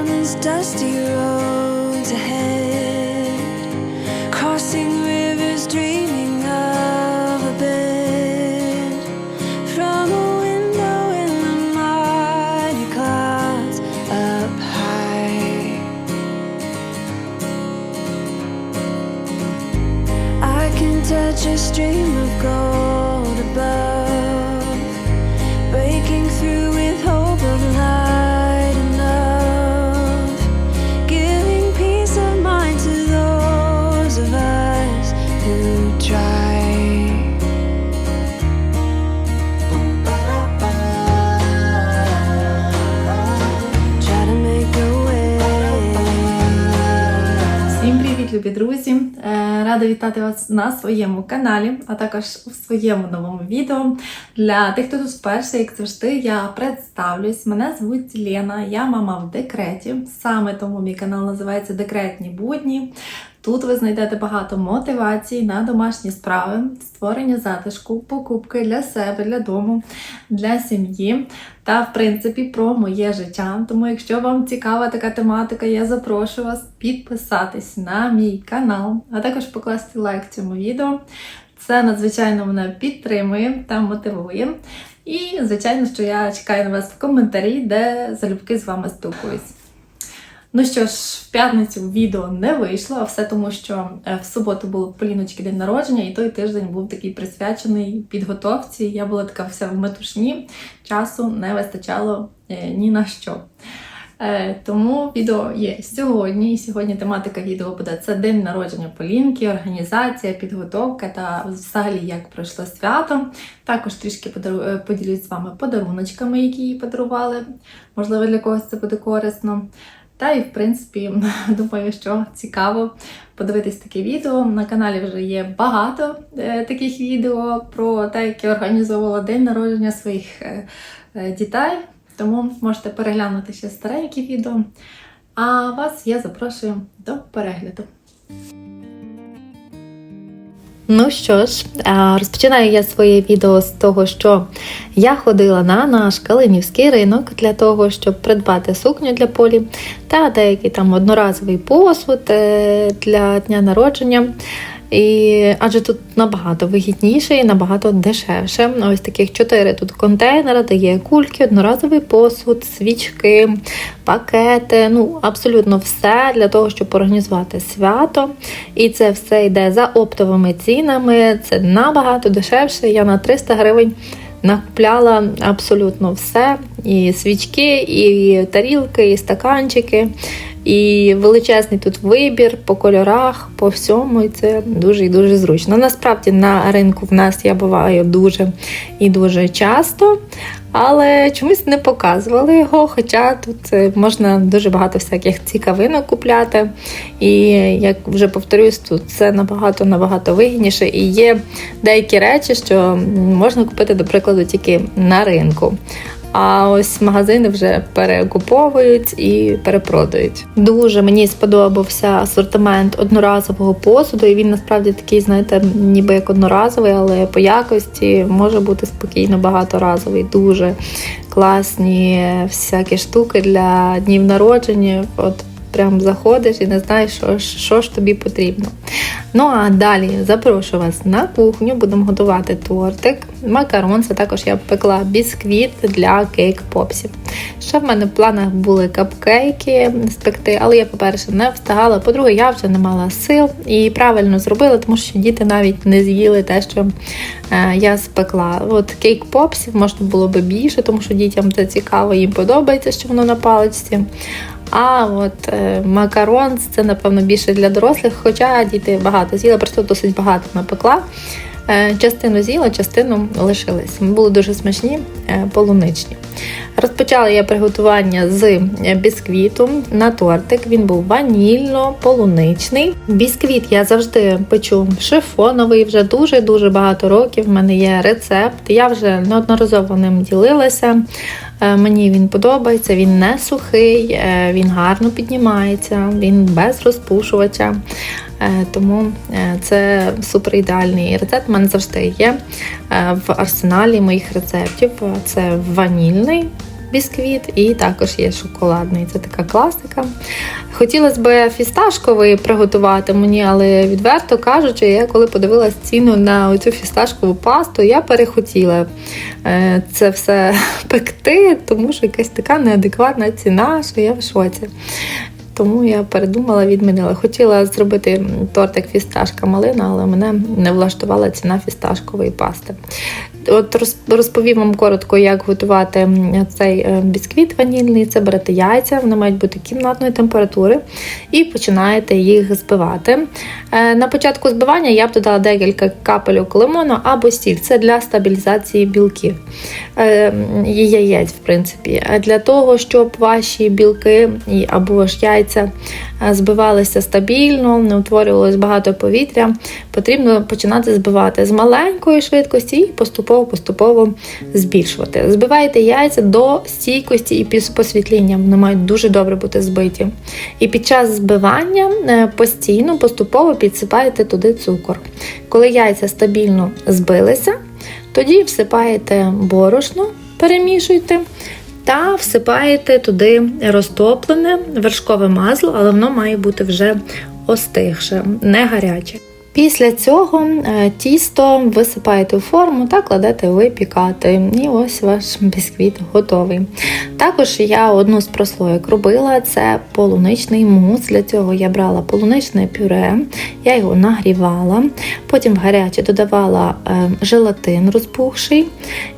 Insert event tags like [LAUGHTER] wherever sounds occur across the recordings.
down these dusty roads ahead, вітати вас на своєму каналі, а також у своєму новому відео. Для тих, хто тут вперше, як завжди, я представлюсь. Мене звуть Лена, я мама в декреті. Саме тому мій канал називається Декретні будні. Тут ви знайдете багато мотивацій на домашні справи, створення затишку, покупки для себе, для дому, для сім'ї та, в принципі, про моє життя. Тому, якщо вам цікава така тематика, я запрошую вас підписатись на мій канал, а також покласти лайк цьому відео. Це надзвичайно мене підтримує та мотивує. І, звичайно, що я чекаю на вас в коментарі, де залюбки з вами спілкуюсь. Ну що ж, в п'ятницю відео не вийшло, а все тому, що е, в суботу було Поліночки день народження, і той тиждень був такий присвячений підготовці. Я була така вся в метушні, часу не вистачало е, ні на що. Е, Тому відео є сьогодні. І сьогодні тематика відео буде це день народження Полінки, організація, підготовка та взагалі як пройшло свято. Також трішки поділюсь з вами подаруночками, які їй подарували. Можливо, для когось це буде корисно. Та і в принципі, [LAUGHS] думаю, що цікаво подивитись таке відео. На каналі вже є багато е, таких відео про те, як я організовувала день народження своїх е, е, дітей. Тому можете переглянути ще старенькі відео. А вас я запрошую до перегляду. Ну що ж, розпочинаю я своє відео з того, що я ходила на наш калинівський ринок для того, щоб придбати сукню для полі та деякий там одноразовий посуд е, для дня народження. І адже тут набагато вигідніше і набагато дешевше. Ось таких чотири тут контейнера, де є кульки, одноразовий посуд, свічки, пакети. Ну, абсолютно все для того, щоб організувати свято. І це все йде за оптовими цінами. Це набагато дешевше. Я на 300 гривень. Накупляла абсолютно все: і свічки, і тарілки, і стаканчики, і величезний тут вибір по кольорах, по всьому, і це дуже і дуже зручно. Насправді на ринку в нас я буваю дуже і дуже часто, але чомусь не показували його. Хоча тут е, можна дуже багато всяких цікавинок купляти. І як вже повторюсь, тут це набагато набагато вигідніше. І є деякі речі, що можна купити, до прикладу, тільки на ринку. А ось магазини вже перекуповують і перепродають. Дуже мені сподобався асортимент одноразового посуду, і він насправді такий, знаєте, ніби як одноразовий, але по якості може бути спокійно багаторазовий. Дуже класні всякі штуки для днів народження. От прям заходиш і не знаєш, що, що ж тобі потрібно. Ну а далі запрошую вас на кухню, будемо готувати тортик, макарон. Це також я пекла бісквіт для кейк-попсів. Ще в мене в планах були капкейки спекти, але я, по-перше, не встигала. По-друге, я вже не мала сил і правильно зробила, тому що діти навіть не з'їли те, що е, я спекла. От кейк-попсів можна було би більше, тому що дітям це цікаво, їм подобається, що воно на паличці. А от е, макарон це, напевно, більше для дорослих, хоча діти багато з'їли, просто досить багато напекла. Е, Частину з'їла, частину лишились. Були дуже смачні, е, полуничні. Розпочала я приготування з е, бісквіту на тортик. Він був ванільно-полуничний. Бісквіт я завжди печу шифоновий, вже дуже-дуже багато років. В мене є рецепт. Я вже неодноразово ним ділилася. Мені він подобається, він не сухий, він гарно піднімається, він без розпушувача. Е, Тому е, це супер ідеальний рецепт. У мене завжди є е, в арсеналі моїх рецептів. Це ванільний бісквіт, і також є шоколадний. Це така класика. Хотілося б фісташковий приготувати мені, але відверто кажучи, я коли подивилась ціну на цю фісташкову пасту, я перехотіла це все [LAUGHS] пекти, тому що якась така неадекватна ціна, що я в шоці. Тому я передумала, відмінила. Хотіла зробити тортик фісташка малина, але мене не влаштувала ціна фісташкової пасти. От розповім вам коротко, як готувати цей е, бісквіт ванільний. Це берете яйця, вони мають бути кімнатної температури, і починаєте їх збивати. Е, На початку збивання я б додала декілька капелюк лимону або сіль. Це для стабілізації білків е, і яєць, в принципі. Для того, щоб ваші білки або ж яйця збивалися стабільно, не утворювалось багато повітря, потрібно починати збивати з маленької швидкості і поступово-поступово збільшувати. Збивайте яйця до стійкості і посвітління. Вони мають дуже добре бути збиті. І під час збивання е, постійно, поступово підсипаєте туди цукор. Коли яйця стабільно збилися, тоді всипаєте борошно, перемішуйте. Та всипаєте туди розтоплене вершкове масло, але воно має бути вже остигше, не гаряче. Після цього е, тісто висипаєте у форму та кладете випікати. І ось ваш бісквіт готовий. Також я одну з прослоєк робила це полуничний мус. Для цього я брала полуничне пюре, я його нагрівала, потім в гаряче додавала е, желатин розпухший,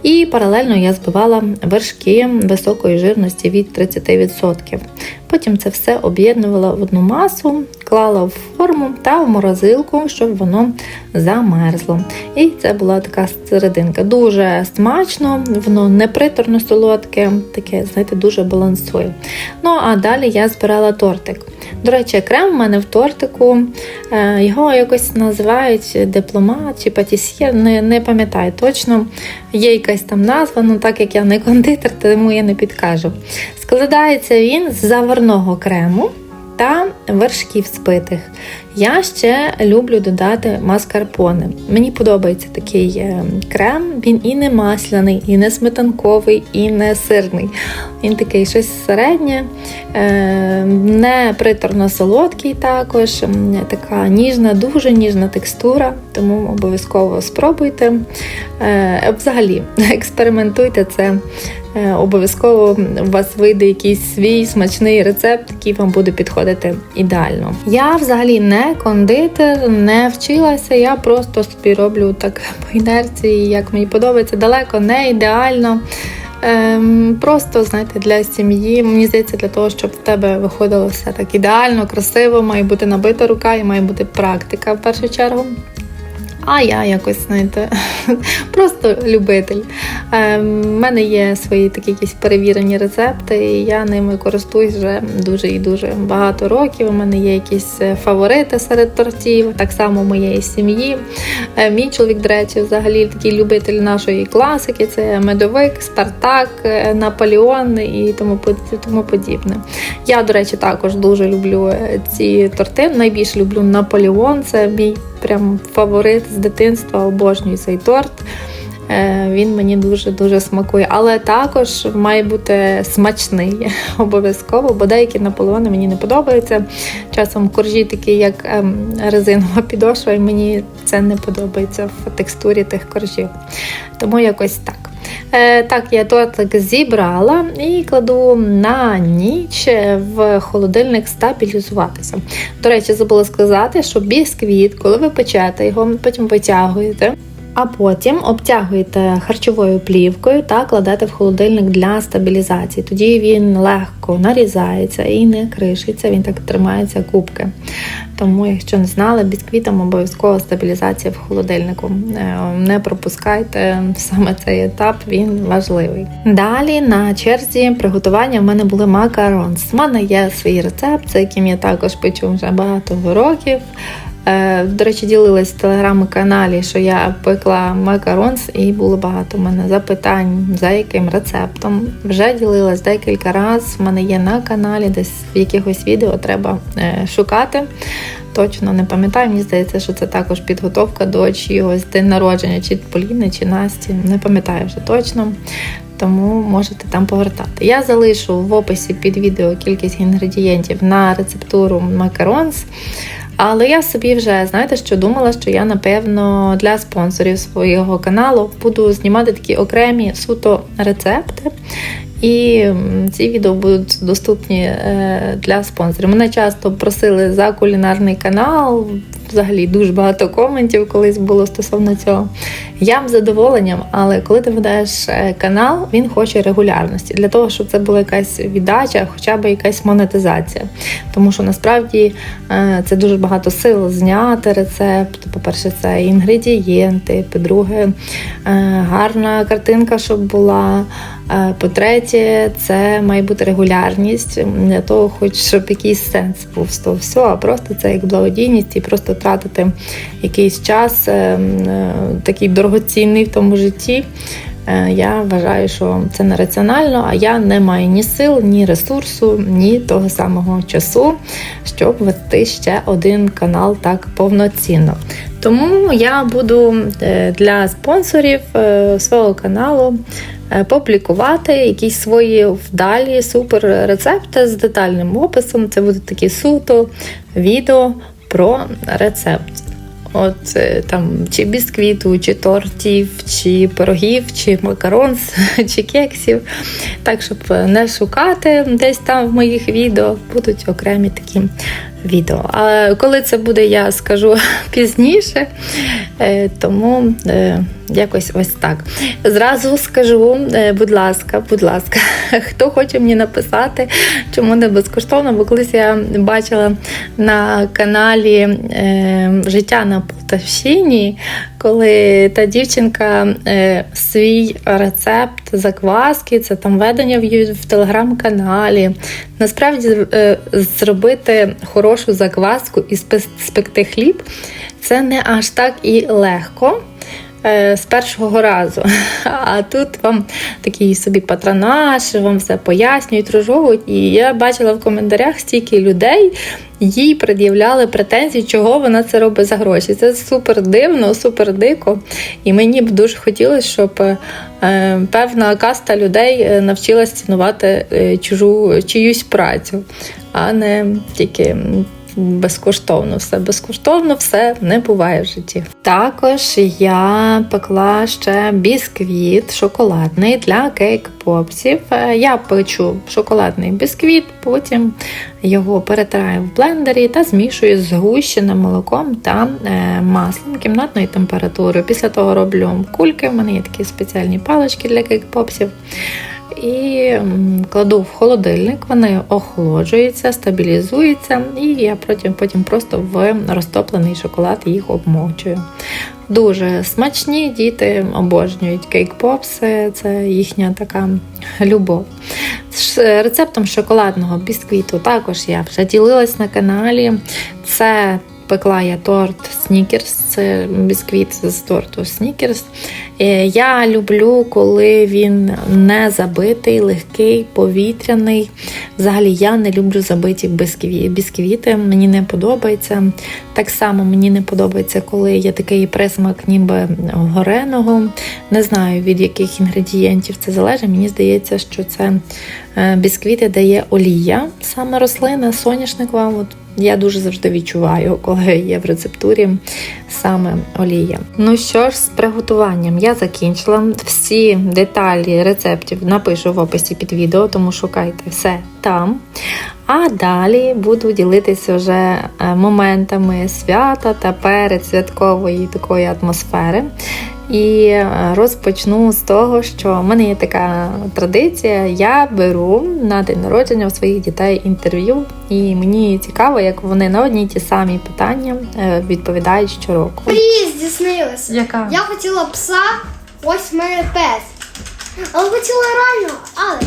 і паралельно я збивала вершки високої жирності від 30%. Потім це все об'єднувала в одну масу, клала в форму та в морозилку, щоб воно замерзло. І це була така серединка. Дуже смачно, воно не приторно солодке, таке, знаєте, дуже балансує. Ну а далі я збирала тортик. До речі, крем в мене в тортику. е, Його якось називають дипломат чи патісьє, не, не пам'ятаю точно. Є якась там назва, ну так як я не кондитер, тому я не підкажу. Складається він з заварного крему та вершків збитих. Я ще люблю додати маскарпоне. Мені подобається такий е, крем. Він і не масляний, і не сметанковий, і не сирний. Він такий щось середнє, е, не приторно солодкий також, така ніжна, дуже ніжна текстура, тому обов'язково спробуйте. Е, Взагалі, [LAUGHS] експериментуйте це. Обов'язково у вас вийде якийсь свій смачний рецепт, який вам буде підходити ідеально. Я взагалі не кондитер, не вчилася, я просто собі роблю так по інерції, як мені подобається, далеко не ідеально. Ем, просто, знаєте, для сім'ї, мені здається, для того, щоб в тебе виходило все так ідеально, красиво, має бути набита рука і має бути практика в першу чергу. А я якось, знаєте, [LAUGHS] просто любитель. У мене є свої такі якісь перевірені рецепти, і я ними користуюсь вже дуже і дуже багато років. У мене є якісь е, фаворити серед тортів, так само моєї сім'ї. Е, Мій чоловік, до речі, взагалі такий любитель нашої класики: це медовик, Спартак, е, Наполеон і тому, под- тому подібне. Я, до речі, також дуже люблю ці торти. Найбільше люблю Наполеон, це мій прям фаворит з дитинства, обожнюю цей торт. Е, Він мені дуже-дуже смакує, але також має бути смачний [LAUGHS] обов'язково, бо деякі наполеони мені не подобаються. Часом коржі такі, як ем, резинова підошва, і мені це не подобається в текстурі тих коржів. Тому якось так. Е, Так, я тортик зібрала і кладу на ніч в холодильник стабілізуватися. До речі, забула сказати, що бісквіт, коли ви печете його, потім витягуєте. А потім обтягуєте харчовою плівкою та кладете в холодильник для стабілізації. Тоді він легко нарізається і не кришиться, він так тримається кубки. Тому, якщо не знали, бісквітам обов'язково стабілізація в холодильнику. Е, Не пропускайте [LAUGHS] саме цей етап, він важливий. Далі на черзі приготування в мене були макаронс. У мене є свій рецепт, за яким я також печу вже багато років. Е, До речі, ділилась в телеграм-каналі, що я пекла макаронс, і було багато в мене запитань, за яким рецептом. Вже ділилась декілька разів. Мене є на каналі, десь в якихось відео треба е, шукати. Точно не пам'ятаю, мені здається, що це також підготовка до чогось день народження, чи Поліни, чи Насті. Не пам'ятаю вже точно. тому можете там повертати. Я залишу в описі під відео кількість інгредієнтів на рецептуру макаронс. Але я собі вже, знаєте, що думала, що я, напевно, для спонсорів свого каналу буду знімати такі окремі суто рецепти. І ці відео будуть доступні е, для спонсорів. Мене часто просили за кулінарний канал. Взагалі дуже багато коментів колись було стосовно цього. Я б задоволенням, але коли ти ведеш е, канал, він хоче регулярності для того, щоб це була якась віддача, хоча б якась монетизація. Тому що насправді е, це дуже багато сил зняти рецепт. По-перше, це інгредієнти. По-друге, гарна картинка, щоб була. По-третє, це має бути регулярність для того, хоч щоб якийсь сенс був з того всього, а просто це як благодійність і просто тратити якийсь час е, е, такий дорогоцінний в тому житті. Е, Я вважаю, що це нераціонально, а я не маю ні сил, ні ресурсу, ні того самого часу, щоб вести ще один канал так повноцінно. Тому я буду е, для спонсорів е, свого каналу публікувати якісь свої вдалі супер рецепти з детальним описом. Це будуть такі суто відео про рецепт. От е, там чи бісквіту, чи тортів, чи пирогів, чи макарон, [LAUGHS] чи кексів. Так, щоб не шукати десь там в моїх відео, будуть окремі такі відео. А коли це буде, я скажу [LAUGHS] пізніше. Е, Тому е, якось ось так. Зразу скажу, е, будь ласка, будь ласка, [LAUGHS] хто хоче мені написати, чому не безкоштовно, бо колись я бачила на каналі Життя на Полтавщині, коли та дівчинка свій рецепт закваски, це там ведення в, телеграм-каналі. Насправді зробити хорошу закваску і спекти хліб це не аж так і легко. Е, З першого разу. [LAUGHS] А тут вам такий собі патронаж, вам все пояснюють, розжовують. І я бачила в коментарях стільки людей, їй пред'являли претензії, чого вона це робить за гроші. Це супер дивно, супер дико. І мені б дуже хотілося, щоб е, певна каста людей е, навчилась цінувати чужу чиюсь працю, а не тільки. Безкоштовно все, безкоштовно все не буває в житті. Також я пекла ще бісквіт шоколадний для кейк-попсів. Е, Я печу шоколадний бісквіт, потім його перетираю в блендері та змішую з згущеним молоком та е, маслом кімнатної температури. Після того роблю кульки. У мене є такі спеціальні палички для кейк-попсів. І кладу в холодильник, вони охолоджуються, стабілізуються, і я потім, потім просто в розтоплений шоколад їх обмочую. Дуже смачні, діти обожнюють кейк-попси, це їхня така любов. З рецептом шоколадного бісквіту також я вже ділилась на каналі. Це пекла я торт Снікерс, це бісквіт з торту Снікерс. Е, Я люблю, коли він не забитий, легкий, повітряний. Взагалі я не люблю забиті бісквіти, мені не подобається. Так само мені не подобається, коли є такий присмак ніби гореного. Не знаю від яких інгредієнтів це залежить. Мені здається, що це е, бісквіти дає олія, саме рослина, соняшникова. От я дуже завжди відчуваю, коли є в рецептурі саме олія. Ну що ж, з приготуванням я закінчила. Всі деталі рецептів напишу в описі під відео, тому шукайте все там. А далі буду ділитися вже е, моментами свята та передсвяткової такої атмосфери. І е, розпочну з того, що в мене є така традиція. Я беру на день народження у своїх дітей інтерв'ю, і мені цікаво, як вони на одні й ті самі питання е, відповідають щороку. Мрії здійснилася. Яка? Я хотіла пса, ось в мене пес. Але хотіла реально, але.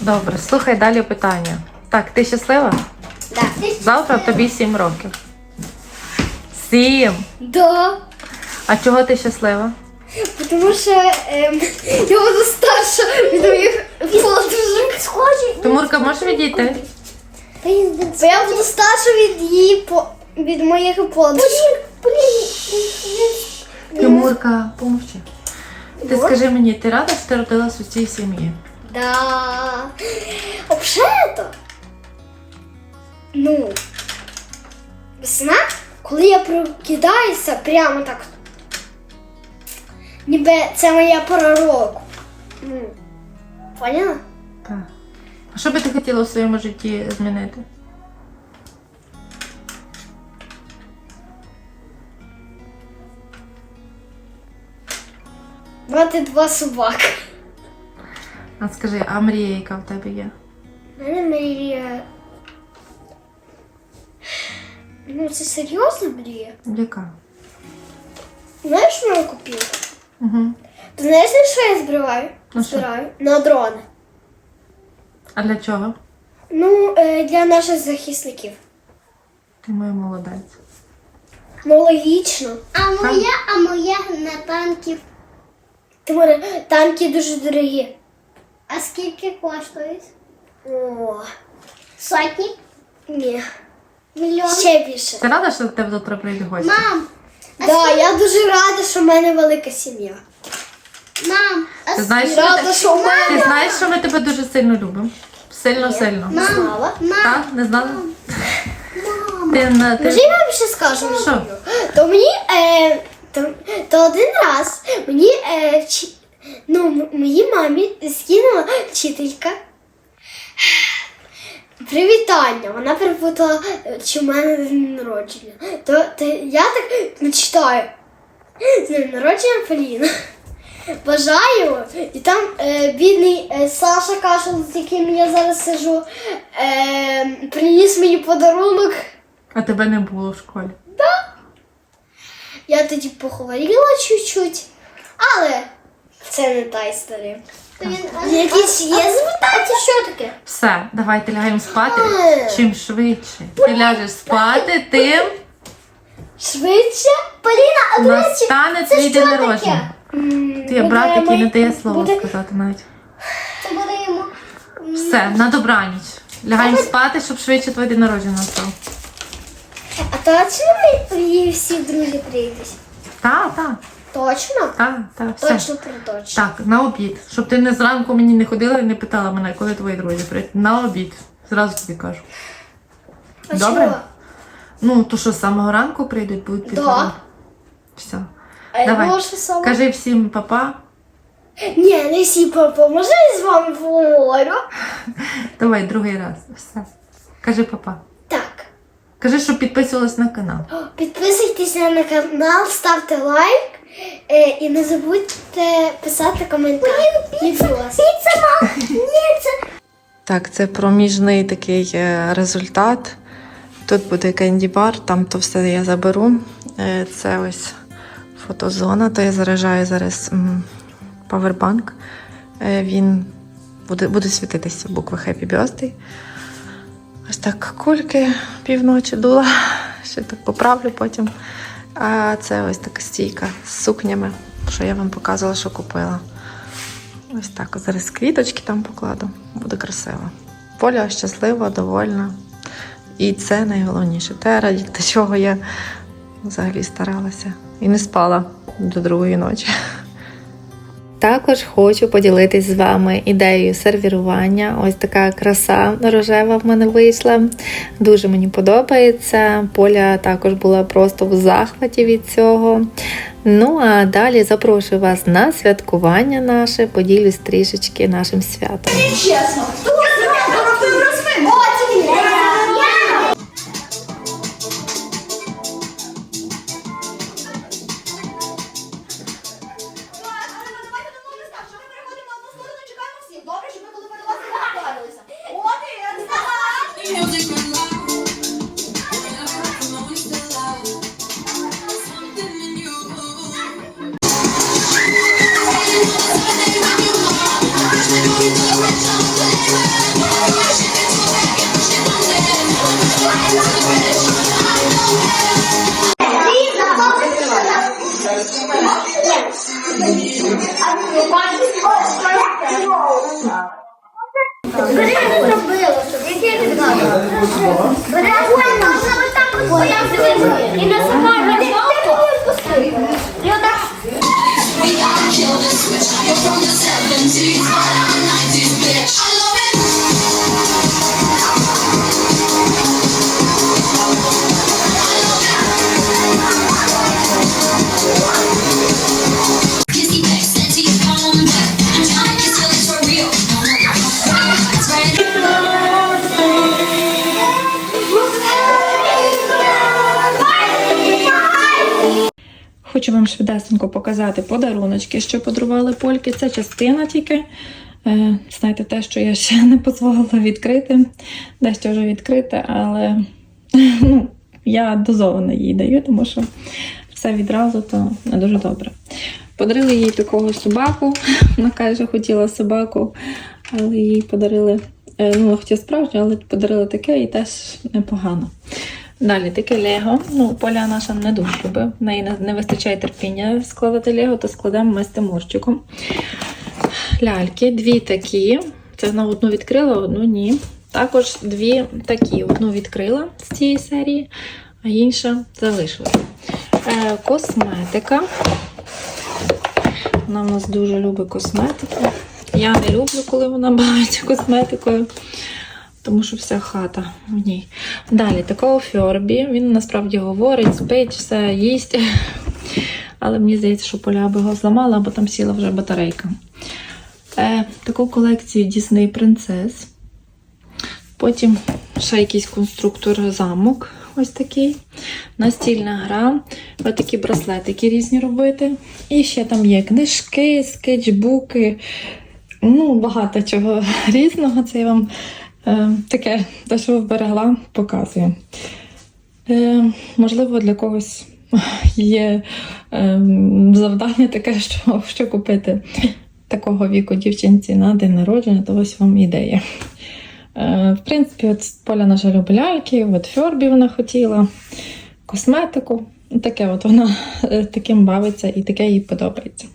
Добре, слухай далі питання. Так, ти щаслива? Да. Завтра тобі 7 років. Сім! Да. А чого ти щаслива? Тому що ем, я буду старша від моїх подружок. Схожі. Тимурка, можеш відійти? Бо я буду старша від її по від моїх подружок. Тимурка, помовчи. Ти скажи мені, ти рада, що ти родилась у цій сім'ї? Да. Взагалі-то, ну, весна, коли я прокидаюся прямо так. Ніби це моя пора року. Поняла? Так. А що би ти хотіла у своєму житті змінити? Мати два собаки. А скажи, а мрія, яка в тебе є? У мене мрія. Ну, це серйозна мрія. Яка? Знаєш, що я купила? Угу. Ти знаєш, на що я збираю? На що? збираю? На дрони. А для чого? Ну, е, для наших захисників. Ти моя молодець. Ну, логічно. А моя, а моя на танків. Тому танки дуже дорогі. А скільки коштують? О, Сотні? ні. Мільйон? Ще більше. Ти рада, що до тебе завтра прийде гості? Мам, Да, я дуже рада, що в мене велика сім'я. мам, а Ти знаєш, що ми рада, те- що в мене. ти знаєш, що ми тебе дуже сильно любимо? Сильно, сильно. Не знала. мам, Так, не знала? Ти, на- Може, я вам ще скажу? Що? То мені е, то, то один раз мені е, вчи, ну, м- моїй мамі скинула вчителька. Привітання. Вона перепутала, е, чи в мене день народження. То, то я так ну, читаю. З днем народження Поліна. Бажаю. І там е, бідний е, Саша Кашел, з яким я зараз сижу, е, приніс мені подарунок. А тебе не було в школі. Я тоді похворіла чуть-чуть, але це не та історія. Якісь є запитання, що таке? Все, давайте лягаємо спати. Чим швидше. Ти ляжеш спати, тим Швидше? Поліна, а до речі, настане це твій що день таке? народження. Ти є брат, який не дає слова сказати навіть. це буде йому. Все, на добраніч. Лягаємо спати, щоб швидше твій день народження настав. А точно ми її всі друзі прийдуть? Так, так, Точно? так, так, все. Точно про точно. Так, на обід. Щоб ти не зранку мені не ходила і не питала мене, коли твої друзі прийдуть. На обід. Зразу тобі кажу. А Добре? чого? Ну, то що з самого ранку прийдуть, будуть під Да. Все. А я Давай. думала, що сама. Кажи всім папа. Ні, не всі папа, може я з вами поговорю? Давай другий раз. Все. Кажи папа. Так. Кажи, щоб підписувалась на канал. Підписуйтесь на канал, ставте лайк і не забудьте писати коментар. Люблю вас. Так, це проміжний такий е, результат. Тут буде кенді-бар, там то все я заберу. Е, Це ось фотозона, то я заряджаю зараз павербанк. Е, Він буде, буде світитися букви Happy Birthday. Ось так кульки півночі дула. Ще так поправлю потім. А це ось така стійка з сукнями, що я вам показувала, що купила. Ось так. Зараз квіточки там покладу. Буде красиво. Поля щаслива, довольна. І це найголовніше. Те, раді чого я взагалі старалася. І не спала до другої ночі. Також хочу поділитись з вами ідеєю сервірування. Ось така краса рожева в мене вийшла. Дуже мені подобається. Поля також була просто в захваті від цього. Ну а далі запрошую вас на святкування наше, поділюсь трішечки нашим святом. Чесно. Хочу вам швидесенько показати подаруночки, що подарували польки. Це частина тільки. Е, Знаєте, те, що я ще не дозволила відкрити. Дещо вже відкрите, але [LAUGHS] ну, я дозовано їй даю, тому що все відразу то не дуже добре. Подарили їй такого собаку. [LAUGHS] Вона каже, хотіла собаку, але їй подарили, е, ну, хотіла справжню, але подарили таке і теж непогано. Далі таке Лего. Ну, Поля наша не дуже любить. В неї не, вистачає терпіння складати Лего, то складемо ми з Тимурчиком. Ляльки, дві такі. Це вона одну відкрила, одну ні. Також дві такі. Одну відкрила з цієї серії, а інша залишилася. Е, косметика. Вона в нас дуже любить косметику. Я не люблю, коли вона [LAUGHS] бавиться косметикою тому що вся хата в ній. Далі такого Фьорбі. Він насправді говорить, спить, все їсть. Але мені здається, що поля би його зламала, бо там сіла вже батарейка. Е, таку колекцію Disney Принцес. Потім ще якийсь конструктор замок. Ось такий. Настільна гра. Ось такі браслетики різні робити. І ще там є книжки, скетчбуки. Ну, багато чого [LAUGHS] різного. Це я вам таке, те, що вберегла, показую. Е, можливо, для когось є е, завдання таке, що, що купити такого віку дівчинці на день народження, то ось вам ідея. Е, в принципі, от Поля наша любить ляльки, от Фьорбі вона хотіла, косметику. Таке от вона е, таким бавиться і таке їй подобається.